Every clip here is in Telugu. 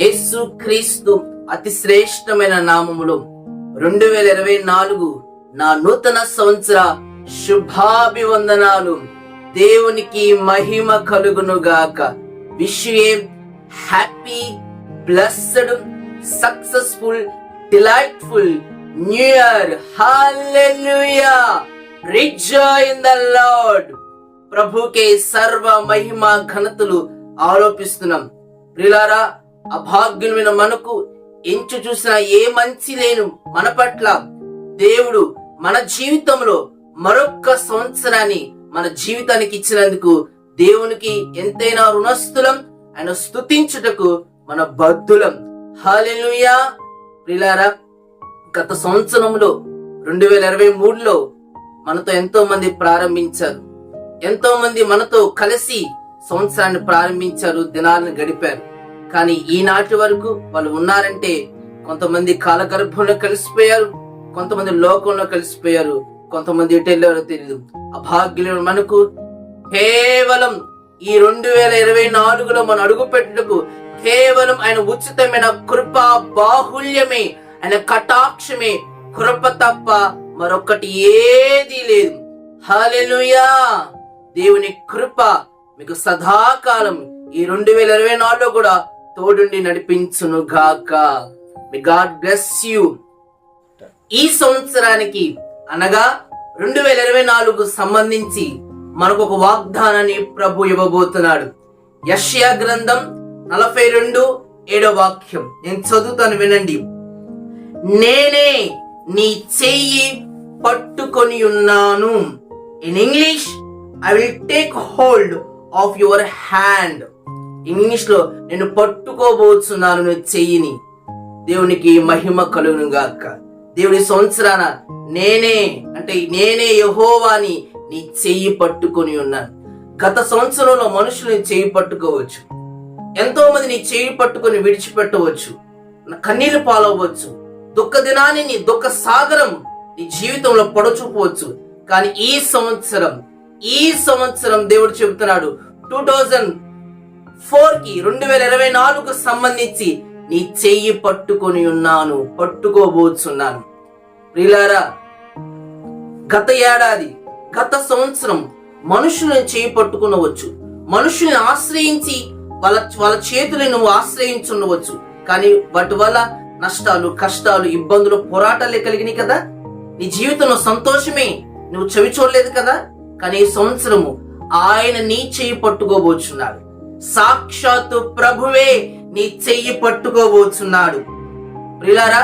యేసు క్రీస్తు అతి శ్రేష్టమైన నామములు. రెండు వేల ఇరవై నాలుగు నా నూతన సంవత్సర శుభాభివందనాలు. దేవునికి మహిమ కలుగును గాక. విషయం happy blessed successful delightful new year. Hallelujah! Rejoice in the lord! ప్రభుకే సర్వ మహిమ ఘనతలు ఆరోపిస్తున్నాం. ప్రిలారా అభాగ్యులమైన మనకు ఎంచు చూసిన ఏ మంచి లేను మన పట్ల. దేవుడు మన జీవితంలో మరొక్క సంవత్సరాన్ని మన జీవితానికి ఇచ్చినందుకు దేవునికి ఎంతైనా రుణస్థులం. ఆయన స్థుతించుటకు మన బద్దులం హాలెలుయా ప్రిలారా గత సంవత్సరంలో రెండు వేల ఇరవై మూడులో మనతో ఎంతో మంది ప్రారంభించారు. ఎంతో మంది మనతో కలిసి సంవత్సరాన్ని ప్రారంభించారు దినాలను గడిపారు. కానీ ఈనాటి వరకు వాళ్ళు ఉన్నారంటే కొంతమంది కాలగర్భంలో కలిసిపోయారు కొంతమంది లోకంలో కలిసిపోయారు కొంతమంది ఎటు తెలియదు అభాగ్యులు మనకు కేవలం ఈ రెండు వేల ఇరవై నాలుగులో మనం అడుగు పెట్టుటకు కేవలం ఆయన ఉచితమైన కృప బాహుల్యమే ఆయన కటాక్షమే కృప తప్ప మరొకటి ఏదీ లేదు. హల్లెలూయా! దేవుని కృప మీకు సదాకాలం ఈ రెండు వేల ఇరవై నాలుగులో కూడా తోడుండి నడిపించును గాక గాడ్ బ్లెస్ యూ ఈ సంవత్సరానికి అనగా రెండు వేల ఇరవై నాలుగు సంబంధించి మనకు ఒక వాగ్దానాన్ని ప్రభు ఇవ్వబోతున్నాడు. యష్యా గ్రంథం నలభై రెండు ఏడో వాక్యం. నేను చదువుతాను వినండి. నేనే నీ చెయ్యి పట్టుకొని ఉన్నాను. In English I will take hold of your hand ఇంగ్లీష్లో నేను పట్టుకోబోతున్నాను నీ చెయ్యిని. దేవునికి మహిమ కలుగును గాక దేవుడి సంవత్సరాన నేనే అంటే నేనే యహోవాని నీ చెయ్యి పట్టుకొని ఉన్నాను. గత సంవత్సరంలో మనుషులు నీ చెయ్యి పట్టుకోవచ్చు. ఎంతో మంది నీ చెయ్యి పట్టుకొని విడిచిపెట్టవచ్చు. నా కన్నీళ్ళు పాలవచ్చు. దుఃఖ దినాన్ని నీ దుఃఖ సాగరం నీ జీవితంలో పొడచూపవచ్చు. కానీ ఈ సంవత్సరం ఈ సంవత్సరం దేవుడు చెబుతున్నాడు టూ థౌజండ్ ఫోర్కి రెండు వేల ఇరవై నాలుగు సంబంధించి నీ చెయ్యి పట్టుకొని ఉన్నాను పట్టుకోబోతున్నాను ప్రియులారా గత ఏడాది గత సంవత్సరం మనుషులను చేయి పట్టుకునవచ్చు. మనుషుల్ని ఆశ్రయించి వాళ్ళ వాళ్ళ చేతులను నువ్వు ఆశ్రయించుండవచ్చు. కానీ వాటి వల్ల నష్టాలు కష్టాలు ఇబ్బందులు పోరాటాలే కలిగినాయి కదా? నీ జీవితంలో సంతోషమే నువ్వు చవి చూడలేదు కదా? కానీ ఈ సంవత్సరము ఆయన నీ చేయి పట్టుకోబోచున్నాడు. సాక్షాత్తు ప్రభువే నీ చెయ్యి పట్టుకోబోచున్నాడు. ప్రిలారా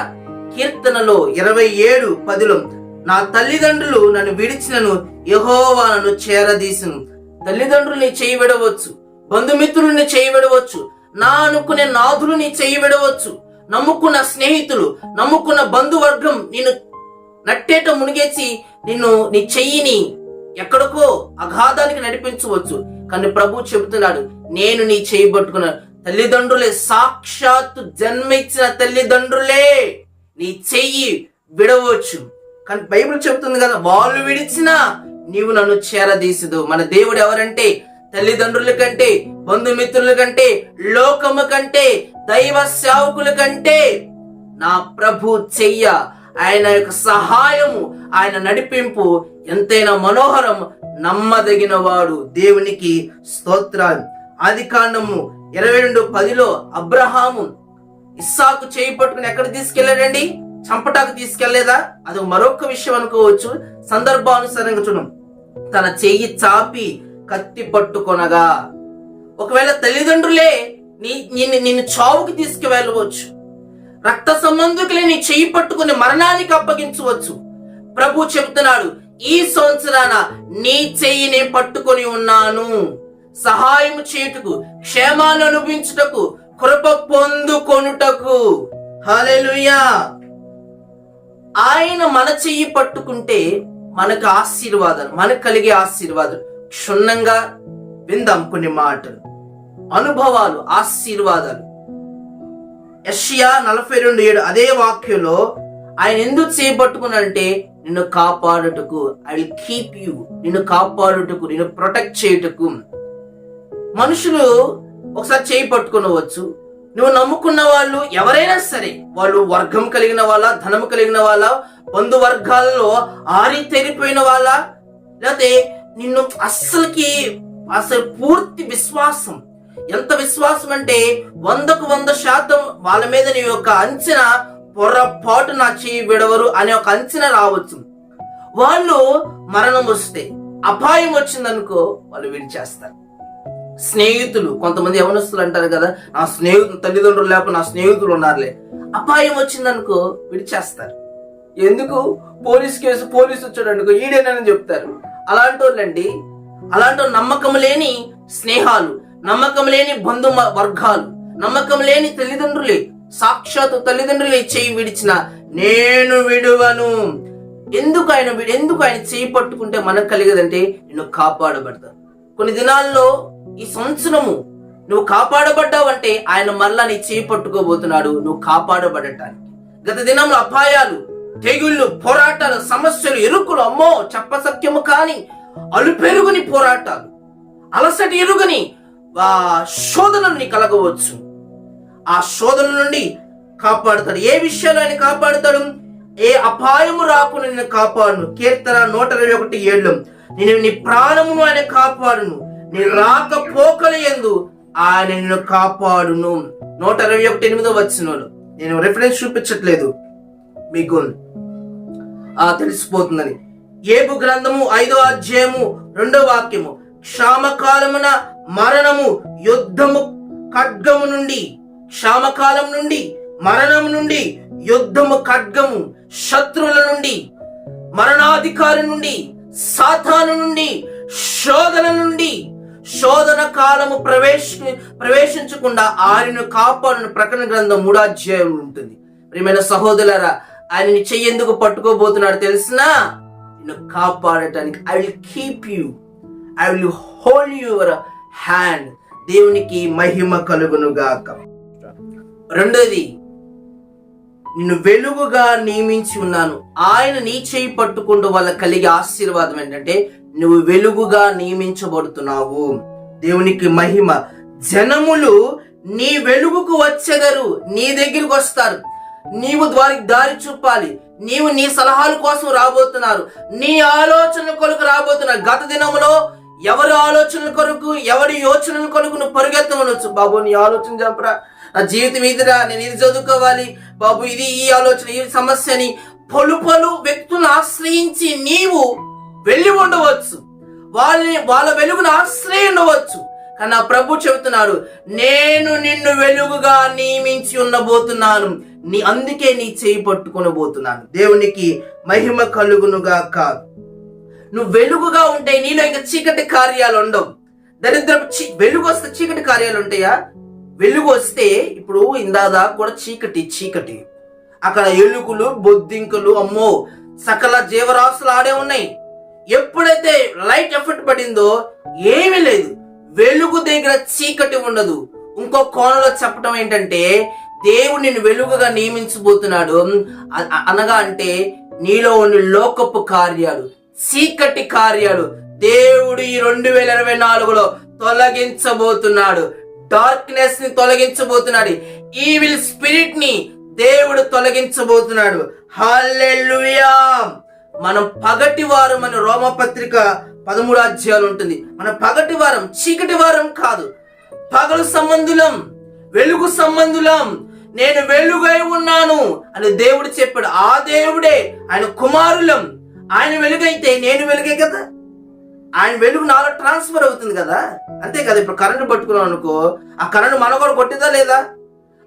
కీర్తనలో ఇరవై ఏడు పదిలో నా తల్లిదండ్రులు నన్ను విడిచినను యహోవా నన్ను చేరదీసును. తల్లిదండ్రుల్ని చేయి విడవచ్చు బంధుమిత్రుల్ని చేయి విడవచ్చు నా అనుకునే నాథులు నీ చేయి విడవచ్చు నమ్ముకున్న స్నేహితులు నమ్ముకున్న బంధువర్గం నిన్ను నట్టేట మునిగేసి నిన్ను నీ చెయ్యిని ఎక్కడికో అఘాధానికి నడిపించవచ్చు. కానీ ప్రభు చెబుతున్నాడు నేను నీ చేయి తల్లిదండ్రులే సాక్షాత్తు జన్మిచ్చిన తల్లిదండ్రులే నీ చెయ్యి విడవచ్చు. కానీ బైబిల్ చెబుతుంది కదా వాళ్ళు విడిచినా నీవు నన్ను చేరదీసదు. మన దేవుడు ఎవరంటే? తల్లిదండ్రుల కంటే బంధుమిత్రుల కంటే లోకము కంటే దైవ సేవకుల కంటే. నా ప్రభు చెయ్య ఆయన యొక్క సహాయము ఆయన నడిపింపు ఎంతైనా మనోహరం నమ్మదగిన వాడు దేవునికి స్తోత్రాలు. ఆది కాండము ఇరవై రెండు పదిలో అబ్రహాము ఇస్సాకు చేయి పట్టుకుని ఎక్కడ తీసుకెళ్ళాడండి? చంపటాకు తీసుకెళ్ళేదా? అది మరొక విషయం అనుకోవచ్చు. సందర్భానుసారంగా చూడం. తన చెయ్యి చాపి కత్తి పట్టుకొనగా ఒకవేళ తల్లిదండ్రులే నీ నిన్ను నిన్ను చావుకి తీసుకువెళ్ళవచ్చు. రక్త సంబంధికులే నీ చెయ్యి పట్టుకుని మరణానికి అప్పగించవచ్చు. ప్రభు చెబుతున్నాడు ఈ సంవత్సరాన నీ చెయ్యిని పట్టుకొని ఉన్నాను. సహాయం చేయుటకు క్షేమాన్ని అనుభవించుటకు కృప పొందుకొనుటకు. హలెలుయా ఆయన మన చెయ్యి పట్టుకుంటే మనకు ఆశీర్వాదాలు మనకు కలిగే ఆశీర్వాదాలు. క్షుణ్ణంగా విందాం కొన్ని మాటలు. అనుభవాలు ఆశీర్వాదాలు. యష్యా నలభై రెండు ఏడు అదే వాక్యంలో ఆయన ఎందుకు చేపట్టుకున్నాడంటే నిన్ను కాపాడుటకు ఐ విల్ కీప్ యూ నిన్ను కాపాడుటకు నిన్ను ప్రొటెక్ట్ చేయుటకు. మనుషులు ఒకసారి చేయి పట్టుకునవచ్చు. నువ్వు నమ్ముకున్న వాళ్ళు ఎవరైనా సరే వాళ్ళు వర్గం కలిగిన వాళ్ళ ధనము కలిగిన వాళ్ళ బంధువర్గాల్లో ఆరి తెరిపోయిన వాళ్ళ లేకపోతే నిన్ను అస్సలకి అసలు పూర్తి విశ్వాసం. ఎంత విశ్వాసం అంటే వందకు వంద శాతం వాళ్ళ మీద నీ యొక్క అంచనా పొరపాటు నా చేయి విడవరు అనే ఒక అంచనా రావచ్చు. వాళ్ళు మరణం వస్తే అపాయం వచ్చిందనుకో వాళ్ళు విడిచేస్తారు. స్నేహితులు కొంతమంది యవనస్తులు అంటారు కదా నా స్నేహితులు తల్లిదండ్రులు లేకపోతే నా స్నేహితులు ఉన్నారులే. అపాయం వచ్చిందనుకో విడిచేస్తారు. ఎందుకు? పోలీస్ కేసు పోలీసు వచ్చాడు అనుకో ఈడేనని చెప్తారు. అలాంటి వాళ్ళండి అలాంటి నమ్మకం లేని స్నేహాలు నమ్మకం లేని బంధు వర్గాలు నమ్మకం లేని తల్లిదండ్రులే సాక్షాత్తు తల్లిదండ్రులే చేయి విడిచిన నేను విడువను. ఎందుకు ఆయన ఎందుకు ఆయన చేయి పట్టుకుంటే మనకు కలిగదంటే నిన్ను కాపాడబడతాను. కొన్ని దినాల్లో ఈ సంవత్సరము నువ్వు కాపాడబడ్డావంటే ఆయన మళ్ళా నీ చేయి పట్టుకోబోతున్నాడు నువ్వు కాపాడబడటానికి. గత దినంలో అపాయాలు తెగుళ్ళు పోరాటాలు సమస్యలు ఎరుకులు అమ్మో చెప్పసత్యము కాని అలుపెరుగుని పోరాటాలు అలసటి ఎరుగని ఆ శోధనలు నీ కలగవచ్చు. ఆ శోధన నుండి కాపాడుతాడు. ఏ విషయాలు ఆయన కాపాడుతాడు? ఏ అపాయము రాకుండా నేను కాపాడును. కీర్తన నూట ఇరవై ఒకటి ఏళ్ళు నేను నీ ప్రాణము ఆయన కాపాడును. నీ రాకపోకల ఎందు ఆయన నిన్ను కాపాడును. నూట ఇరవై ఒకటి ఎనిమిదో వచ్చినోళ్ళు నేను రిఫరెన్స్ చూపించట్లేదు మీకు. ఆ తెలిసిపోతుందని. ఏబు గ్రంథము ఐదో అధ్యాయము రెండో వాక్యము క్షామకాలమున మరణము యుద్ధము ఖడ్గము నుండి క్షామకాలం నుండి మరణం నుండి యుద్ధము ఖడ్గము శత్రువుల నుండి మరణాధికారి నుండి సాతాను నుండి శోధన నుండి శోధన కాలము ప్రవేశ ప్రవేశించకుండా ఆయనను కాపాడున ప్రకటన గ్రంథం మూడాధ్యాయం ఉంటుంది. ప్రియమైన సహోదరులారా ఆయనని చెయ్యేందుకు పట్టుకోబోతున్నాడు తెలిసినా? నిన్ను కాపాడటానికి I will keep you I will hold your hand దేవునికి మహిమ కలుగునుగాక. రెండోది నిన్ను వెలుగుగా నియమించి ఉన్నాను. ఆయన నీ చేయి పట్టుకుంటూ వాళ్ళ కలిగే ఆశీర్వాదం ఏంటంటే నువ్వు వెలుగుగా నియమించబడుతున్నావు. దేవునికి మహిమ. జనములు నీ వెలుగుకు వచ్చెదరు నీ దగ్గరికి వస్తారు. నీవు వారికి దారి చూపాలి. నీవు నీ సలహాల కోసం రాబోతున్నారు. నీ ఆలోచనల కొరకు రాబోతున్నారు. గత దినములో ఎవరి ఆలోచనల కొరకు ఎవరి యోచనల కొరకు నువ్వు పరిగెత్తమనొచ్చు బాబు నీ ఆలోచన చెప్పరా నా జీవితం ఇదిరా నేను ఇది చదువుకోవాలి. బాబు ఇది ఈ ఆలోచన ఈ సమస్యని పలు పలు వ్యక్తులను ఆశ్రయించి నీవు వెళ్ళి ఉండవచ్చు. వాళ్ళని వాళ్ళ వెలుగును ఆశ్రయి ఉండవచ్చు. కానీ నా ప్రభు చెబుతున్నాడు నేను నిన్ను వెలుగుగా నియమించి ఉండబోతున్నాను. నీ అందుకే నీ చేయి పట్టుకుని పోతున్నాను. దేవునికి మహిమ కలుగునుగా కాదు నువ్వు వెలుగుగా ఉంటే నీలో ఇంకా చీకటి కార్యాలు ఉండవు. దరిద్రపు చీ వెలుగు వస్తే చీకటి కార్యాలు ఉంటాయా? వెలుగు వస్తే ఇప్పుడు ఇందాదా కూడా చీకటి చీకటి. అక్కడ ఎలుకలు బొద్దింకలు అమ్మో సకల జీవరాశులు ఆడే ఉన్నాయి. ఎప్పుడైతే లైట్ ఎఫెక్ట్ పడిందో ఏమీ లేదు. వెలుగు దగ్గర చీకటి ఉండదు. ఇంకో కోణంలో చెప్పడం ఏంటంటే దేవుడు నిన్ను వెలుగుగా నియమించబోతున్నాడు. అనగా అంటే నీలో ఉన్న లోకపు కార్యాలు చీకటి కార్యాలు దేవుడు ఈ రెండు వేల ఇరవై నాలుగులో తొలగించబోతున్నాడు. డార్క్నెస్ని తొలగించబోతున్నాడు. ఈవిల్ స్పిరిట్ని దేవుడు తొలగించబోతున్నాడు. హల్లెలూయా మనం పగటి వారం అని రోమపత్రిక పదమూడు అధ్యాయాలు ఉంటుంది. మన పగటి వారం చీకటి వారం కాదు. పగలు సంబంధులం వెలుగు సంబంధులం నేను వెలుగై ఉన్నాను అని దేవుడు చెప్పాడు. ఆ దేవుడే ఆయన కుమారులం. ఆయన వెలుగైతే నేను వెలుగే కదా? ఆయన వెలుగు నాలో ట్రాన్స్ఫర్ అవుతుంది కదా? అంతే కదా ఇప్పుడు కరెంటు పట్టుకున్నాం అనుకో ఆ కరెంటు మన కూడా కొట్టిందా లేదా?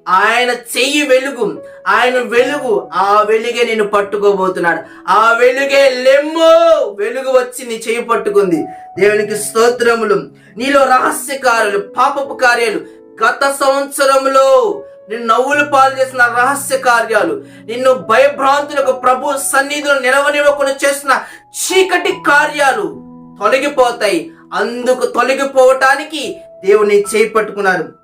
ఆయన చెయ్యి వెలుగు ఆయన వెలుగు ఆ వెలుగే నేను పట్టుకోబోతున్నాడు. ఆ వెలుగే లెమ్మో వెలుగు వచ్చి నీ చెయ్యి పట్టుకుంది. దేవునికి స్తోత్రములు. నీలో రహస్య కార్యాలు పాపపు కార్యాలు గత సంవత్సరంలో నిన్ను నవ్వులు పాలు చేసిన రహస్య కార్యాలు నిన్ను భయభ్రాంతులకు ప్రభు సన్నిధిలో నిలవనివ్వకుండా చేసిన చీకటి కార్యాలు తొలగిపోతాయి. అందుకు తొలగిపోవటానికి దేవుని చేపట్టుకున్నారు.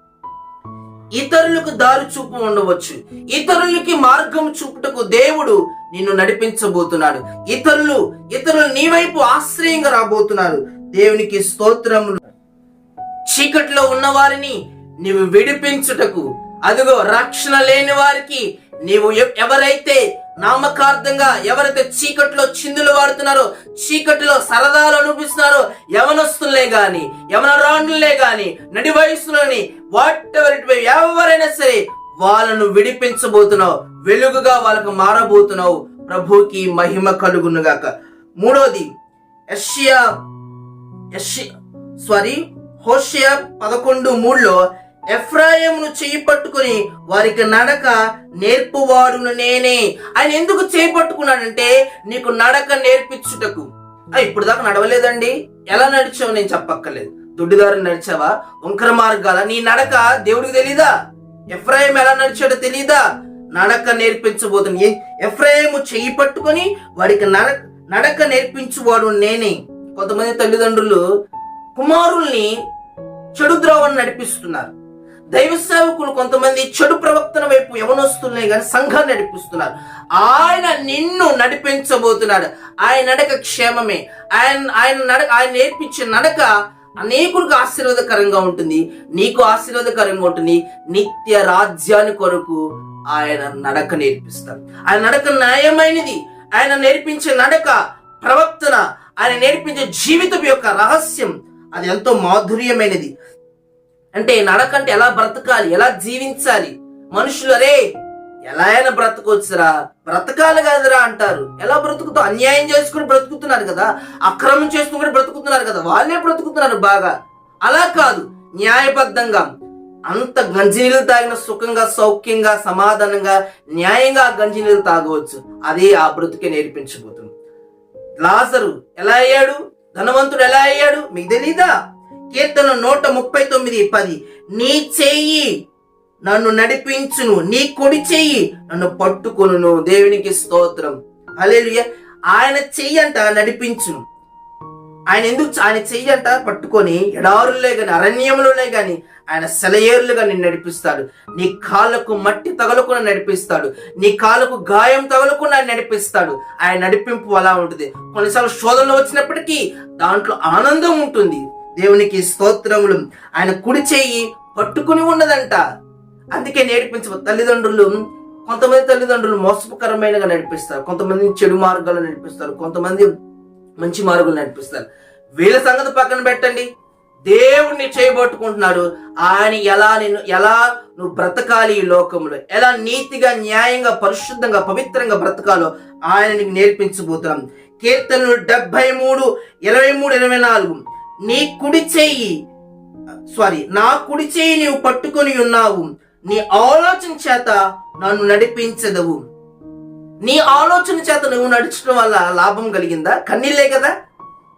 ఇతరులకు దారి చూపు ఉండవచ్చు. ఇతరులకి మార్గం చూపుటకు దేవుడు నిన్ను నడిపించబోతున్నాడు. ఇతరులు ఇతరులు నీ వైపు ఆశ్రయంగా రాబోతున్నారు. దేవునికి స్తోత్రములు. చీకట్లో ఉన్న వారిని నీవు విడిపించుటకు. అదిగో రక్షణ లేని వారికి నీవు ఎవరైతే నామకార్థంగా ఎవరైతే చీకట్లో చిందులు వాడుతున్నారో చీకటిలో సరదాలు అనిపిస్తున్నారో యవనస్తులే గాని యవన రాండ్లే గాని నడి వయసులోని వాట్ ఎవరి ఇట్ ఎవరైనా సరే వాళ్ళను విడిపించబోతున్నావు వెలుగుగా వాళ్ళకు మారబోతున్నావు. ప్రభుకి మహిమ కలుగునుగాక. మూడోది యష్యా యష్య సారీ హోషియా పదకొండు మూడులో ఎఫ్రాయిమును చేయి పట్టుకుని వారికి నడక నేర్పువాడును నేనే. ఆయన ఎందుకు చేయి పట్టుకున్నాడంటే నీకు నడక నేర్పించుటకు. ఇప్పుడు దాకా నడవలేదండి. ఎలా నడిచావు నేను చెప్పక్కర్లేదు. దొడ్డిదారు నడిచావా? వంకర మార్గాల. నీ నడక దేవుడికి తెలీదా? ఎఫ్రాయిం ఎలా నడిచాడో తెలీదా? నడక నేర్పించబోతుంది ఎఫ్రాయిము చెయ్యి పట్టుకొని వాడికి నడక నడక నేర్పించువాడు నేనే. కొంతమంది తల్లిదండ్రులు కుమారుల్ని చెడు ద్రోవను నడిపిస్తున్నారు. దైవ సేవకులు కొంతమంది చెడు ప్రవక్తన వైపు ఎవనొస్తున్నాయి కానీ సంఘాన్ని నడిపిస్తున్నారు. ఆయన నిన్ను నడిపించబోతున్నాడు. ఆయన నడక క్షేమమే. ఆయన ఆయన నడక ఆయన నేర్పించే నడక అనేకులకు ఆశీర్వాదకరంగా ఉంటుంది. నీకు ఆశీర్వాదకరంగా ఉంటుంది. నిత్య రాజ్యాన్ని కొరకు ఆయన నడక నేర్పిస్తారు ఆయన నడక న్యాయమైనది. ఆయన నేర్పించే నడక ప్రవక్తన ఆయన నేర్పించే జీవితం యొక్క రహస్యం. అది ఎంతో మాధుర్యమైనది. అంటే నడకంటే ఎలా బ్రతకాలి ఎలా జీవించాలి? మనుషులు అరే ఎలా అయినా బ్రతకొచ్చురా? బ్రతకాలి కదరా అంటారు. ఎలా బ్రతుకుతూ అన్యాయం చేసుకుని బ్రతుకుతున్నారు కదా. అక్రమం చేసుకుని బ్రతుకుతున్నారు కదా. వాళ్ళే బ్రతుకుతున్నారు బాగా. అలా కాదు. న్యాయబద్ధంగా అంత గంజి నీళ్ళు తాగిన సుఖంగా సౌఖ్యంగా సమాధానంగా న్యాయంగా ఆ గంజినీళ్ళు తాగవచ్చు. అదే ఆ బ్రతుకే నేర్పించబోతుంది. లాజరు ఎలా అయ్యాడు? ధనవంతుడు ఎలా అయ్యాడు? మీకు తెలీదా? కీర్తన నూట ముప్పై తొమ్మిది పది. నీ చెయ్యి నన్ను నడిపించును నీ కుడి చెయ్యి నన్ను పట్టుకొనును. దేవునికి స్తోత్రం. అలేలుయ ఆయన చెయ్యి అంట నడిపించును. ఆయన ఎందుకు ఆయన చెయ్యి అంట పట్టుకొని ఎడారులే గాని అరణ్యములోనే గాని ఆయన సెలయేరులుగా నిన్ను నడిపిస్తాడు. నీ కాళ్ళకు మట్టి తగలకుండా నడిపిస్తాడు. నీ కాళ్ళకు గాయం తగలకుండా నడిపిస్తాడు. ఆయన నడిపింపు అలా ఉంటుంది. కొన్నిసార్లు శోధనలు వచ్చినప్పటికీ దాంట్లో ఆనందం ఉంటుంది. దేవునికి స్తోత్రములు. ఆయన కుడి చేయి పట్టుకుని ఉన్నదంట. అందుకే నేర్పించ తల్లిదండ్రులు కొంతమంది తల్లిదండ్రులు మోసకరమైనగా నడిపిస్తారు. కొంతమంది చెడు మార్గాలు నడిపిస్తారు. కొంతమంది మంచి మార్గాలు నడిపిస్తారు. వీళ్ళ సంగతి పక్కన పెట్టండి. దేవుణ్ణి చేయబట్టుకుంటున్నాడు ఆయన ఎలా నేను ఎలా నువ్వు బ్రతకాలి ఈ లోకంలో? ఎలా నీతిగా న్యాయంగా పరిశుద్ధంగా పవిత్రంగా బ్రతకాలో? ఆయన నీకు నేర్పించబోతున్నాం. కీర్తనలు డెబ్బై మూడు ఇరవై మూడు ఇరవై నాలుగు. నీ కుడి చేయి సారీ నా కుడి చేయి నీవు పట్టుకొని ఉన్నావు. నీ ఆలోచన చేత నన్ను నడిపించదవు. నీ ఆలోచన చేత నువ్వు నడిచడం వల్ల లాభం కలిగిందా? కన్నీళ్ళే కదా.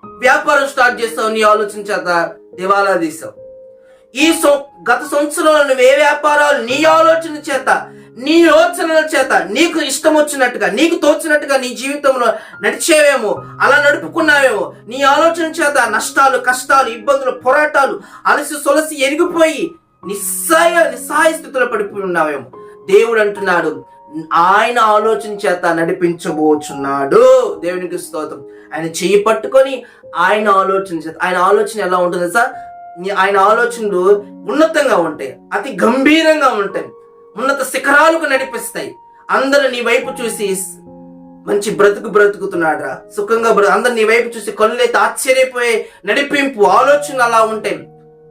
వ్యాపారం స్టార్ట్ చేస్తావు నీ ఆలోచన చేత దివాలా తీసావు. ఈ గత సంవత్సరంలో నువ్వు ఏ వ్యాపారాలు నీ ఆలోచన చేత నీ యోచనల చేత నీకు ఇష్టం వచ్చినట్టుగా నీకు తోచినట్టుగా నీ జీవితంలో నడిచేవేమో అలా నడుపుకున్నావేమో నీ ఆలోచన చేత నష్టాలు కష్టాలు ఇబ్బందులు పోరాటాలు అలసి సొలసి ఎరిగిపోయి నిస్సాయ నిస్సాయ స్థితిలో పడిపోయి ఉన్నావేమో. దేవుడు అంటున్నాడు ఆయన ఆలోచన చేత నడిపించబోచున్నాడు. దేవునికి స్తోత్రం. ఆయన చేయి పట్టుకొని ఆయన ఆలోచన చేత ఆయన ఆలోచన ఎలా ఉంటుంది సార్ ఆయన ఆలోచనలు ఉన్నతంగా ఉంటాయి అతి గంభీరంగా ఉంటాయి ఉన్నత శిఖరాలకు నడిపిస్తాయి. అందరూ నీ వైపు చూసి మంచి బ్రతుకు బ్రతుకుతున్నాడురా. సుఖంగా బ్ర అందరు నీ వైపు చూసి కళ్ళైతే ఆశ్చర్యపోయే నడిపింపు ఆలోచనలు అలా ఉంటాయి.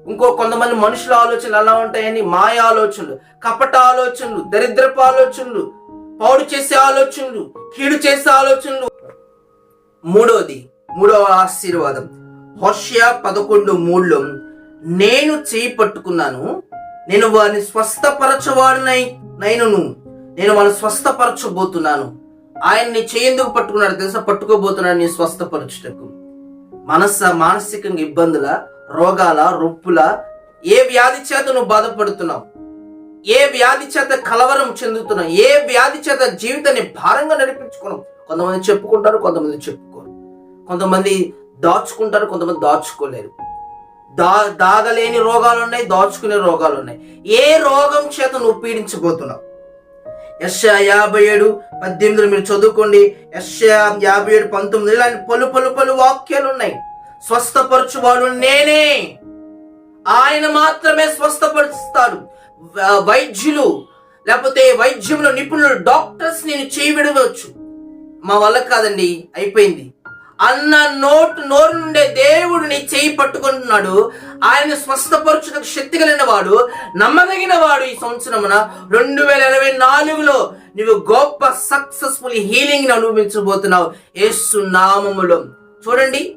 ఇంకో కొంతమంది మనుషుల ఆలోచనలు అలా ఉంటాయని మాయ ఆలోచనలు కపట ఆలోచనలు దరిద్రపు ఆలోచనలు పాడు చేసే ఆలోచనలు కీడు చేసే ఆలోచనలు. మూడోది మూడవ ఆశీర్వాదం. హోషియా పదకొండు మూడులో నేను చేయి పట్టుకున్నాను నేను వారిని స్వస్థపరచవాడినై నైనను. నేను వాళ్ళని స్వస్థపరచబోతున్నాను. ఆయన్ని చేయందుకు పట్టుకున్నాడు తెలుసా? పట్టుకోబోతున్నాడు నీ స్వస్థపరచుటకు. మనస్స మానసికంగా ఇబ్బందుల రోగాల రొప్పుల ఏ వ్యాధి చేత నువ్వు బాధపడుతున్నావు? ఏ వ్యాధి చేత కలవరం చెందుతున్నావు? ఏ వ్యాధి చేత జీవితాన్ని భారంగా నడిపించుకున్నావు? కొంతమంది చెప్పుకుంటారు కొంతమంది చెప్పుకోరు. కొంతమంది దాచుకుంటారు కొంతమంది దాచుకోలేరు. దా దాగలేని రోగాలు ఉన్నాయి దాచుకునే రోగాలు ఉన్నాయి ఏ రోగం చేత నువ్వు పీడించబోతున్నావు? యశ్యా యాభై ఏడు పద్దెనిమిదిలో మీరు చదువుకోండి. యశ్యా యాభై ఏడు పంతొమ్మిది ఇలాంటి పలు పలు పలు వాక్యాలు ఉన్నాయి స్వస్థపరచువాడు నేనే. ఆయన మాత్రమే స్వస్థపరుస్తాడు. వైద్యులు లేకపోతే వైద్యంలో నిపుణులు డాక్టర్స్ నేను చేయబడవచ్చు మా వల్ల కాదండి అయిపోయింది. అన్న నోటు నోరు నుండే దేవుడు నీ చేయి పట్టుకుంటున్నాడు. ఆయన స్వస్థపరచుటకు శక్తి కలిగిన వాడు నమ్మదగిన వాడు ఈ సంవత్సరమున. రెండు వేల ఇరవై నాలుగులో నీవు గొప్ప సక్సెస్ఫుల్ హీలింగ్ అనుభవించబోతున్నావు. యేసు నామములో. చూడండి.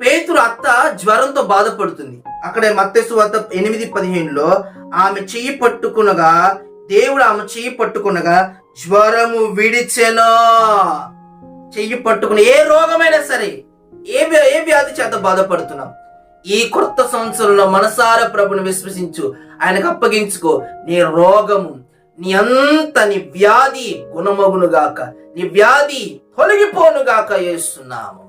పేతురు అత్త జ్వరంతో బాధపడుతుంది. అక్కడ మత్తేసు వద్ద ఎనిమిది పదిహేనులో ఆమె చెయ్యి పట్టుకునగా దేవుడు ఆమె చెయ్యి పట్టుకునగా జ్వరము విడిచెను? చెయ్యి పట్టుకుని ఏ రోగమైనా సరే ఏ ఏ వ్యాధి చేత బాధపడుతున్నాం? ఈ కొత్త సంవత్సరంలో మనసార ప్రభుని విశ్వసించు. ఆయనకు అప్పగించుకో. నీ రోగము నీ అంత నీ వ్యాధి గుణమగును గాక. నీ వ్యాధి తొలగిపోను గాక వేస్తున్నాము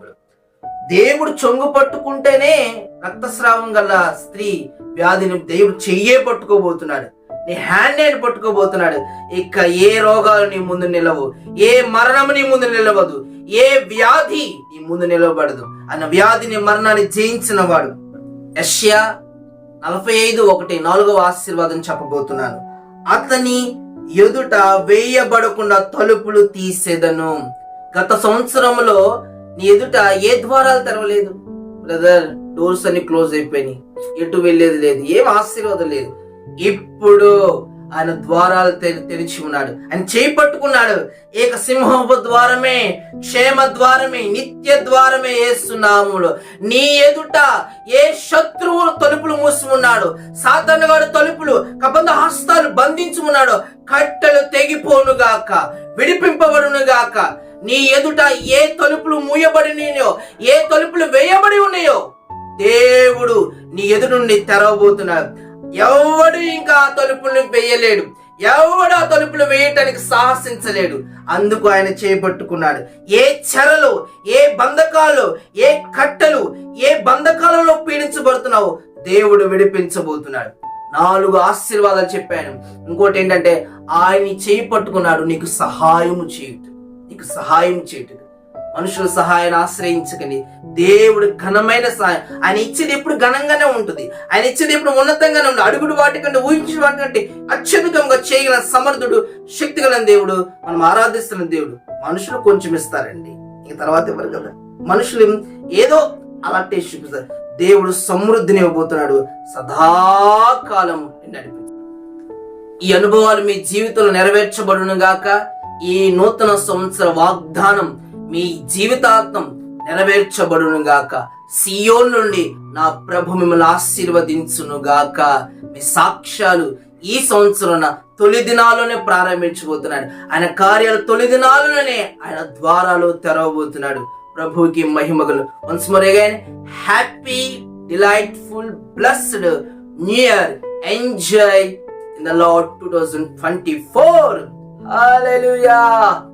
దేవుడు చొంగు పట్టుకుంటేనే రక్తస్రావం గల స్త్రీ వ్యాధిని దేవుడు చెయ్యే పట్టుకోబోతున్నాడు. నీ హ్యాండ్ నేను పట్టుకోబోతున్నాడు. ఇక ఏ రోగాలు నీ ముందు నిలవు ఏ మరణము నీ ముందు నిలవదు ఏ వ్యాధి నీ ముందు నిలవబడదు. అన్న వ్యాధిని మరణాన్ని జయించిన వాడు. యష్యా నలభై ఐదు ఒకటి నాలుగవ ఆశీర్వాదం చెప్పబోతున్నాను. అతని ఎదుట వేయబడకుండా తలుపులు తీసేదను. గత సంవత్సరంలో నీ ఎదుట ఏ ద్వారాలు తెరవలేదు? బ్రదర్ డోర్స్ అన్ని క్లోజ్ అయిపోయినాయి. ఎటు వెళ్ళేది లేదు. ఏం ఆశీర్వాదం లేదు. ఇప్పుడు ఆయన ద్వారాలు తెరిచి ఉన్నాడు. ఆయన చేయి పట్టుకున్నాడు. ఏక సింహపు ద్వారమే క్షేమ ద్వారమే నిత్య ద్వారమే ఏస్తున్నాముడు నీ ఎదుట ఏ శత్రువు తలుపులు మూసి ఉన్నాడు. సాతానుగాడు తలుపులు కబంధ హస్తాలు బంధించి ఉన్నాడు. కట్టెలు తెగిపోనుగాక విడిపింపబడునుగాక నీ ఎదుట ఏ తలుపులు మూయబడినయో ఏ తలుపులు వేయబడి ఉన్నాయో దేవుడు నీ ఎదురు నుండి తెరవబోతున్నాడు. ఎవడు ఇంకా ఆ తలుపులను వేయలేడు. ఎవడు ఆ తలుపులు వేయటానికి సాహసించలేడు. అందుకు ఆయన చేపట్టుకున్నాడు. ఏ చెరలు ఏ బంధకాలు ఏ కట్టెలు ఏ బంధకాలలో పీడించబడుతున్నావు దేవుడు విడిపించబోతున్నాడు. నాలుగు ఆశీర్వాదాలు చెప్పాను. ఇంకోటి ఏంటంటే ఆయన్ని చేయి పట్టుకున్నాడు నీకు సహాయము చేయుట. నీకు సహాయం చేయుట మనుషుల సహాయాన్ని ఆశ్రయించకండి. దేవుడు ఘనమైన సహాయం. ఆయన ఇచ్చేది ఎప్పుడు ఘనంగానే ఉంటుంది. ఆయన ఇచ్చేది ఎప్పుడు ఉన్నతంగానే ఉంటుంది. అడుగుడు వాటికంటే ఊహించిన వాటికంటే అత్యధికంగా చేయగల సమర్థుడు శక్తి గల దేవుడు మనం ఆరాధిస్తున్న దేవుడు. మనుషులు కొంచెం ఇస్తారండి. ఇంక తర్వాత ఇవ్వరు కదా? మనుషులు ఏదో అలా టేస్ట్ చూపిస్తారు. దేవుడు సమృద్ధిని ఇవ్వబోతున్నాడు. సదాకాలం నడిపి ఈ అనుభవాలు మీ జీవితంలో నెరవేర్చబడును గాక ఈ నూతన సంవత్సర వాగ్దానం మీ జీవితాంతం నెరవేర్చబడును గాక సియోన్ నుండి నా ప్రభు మిమ్మల్ని ఆశీర్వదించును గాక మీ సాక్ష్యాలు ఈ సంవత్సరం తొలి దినాల్లోనే ప్రారంభించబోతున్నాడు. ఆయన కార్యాలు తొలి దినాల్లోనే ఆయన ద్వారాలు తెరవబోతున్నాడు. ప్రభుకి మహిమగలు once more again happy delightful blessed new year enjoy in the lord two thousand twenty four Hallelujah.